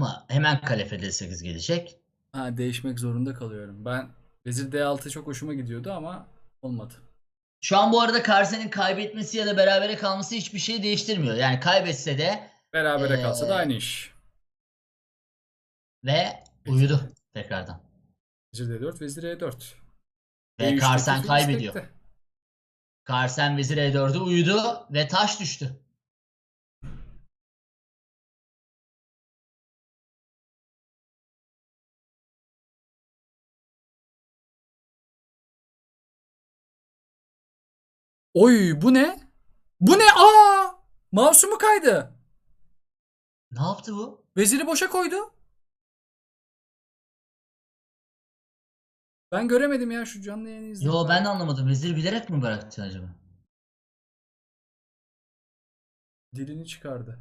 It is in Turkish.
Ama hemen kale F8 gelecek. Ha değişmek zorunda kalıyorum. Ben Vezir D6 çok hoşuma gidiyordu ama olmadı. Şu an bu arada Karsen'in kaybetmesi ya da berabere kalması hiçbir şey değiştirmiyor. Yani kaybetse de Berabere kalsa da Ee, aynı iş. ve uyudu tekrardan. Vezir D4, Vezir E4. Ve E3'teki Karsen kaybediyor. Karsen vezir E4'ü uyudu ve taş düştü. Oy bu ne? Bu ne? Aa! Mouse'umu kaydı. Ne yaptı bu? Veziri boşa koydu. Ben göremedim ya şu canlı yayını izledim. Yo ben de anlamadım. Vezir bilerek mi bıraktı acaba? Dilini çıkardı.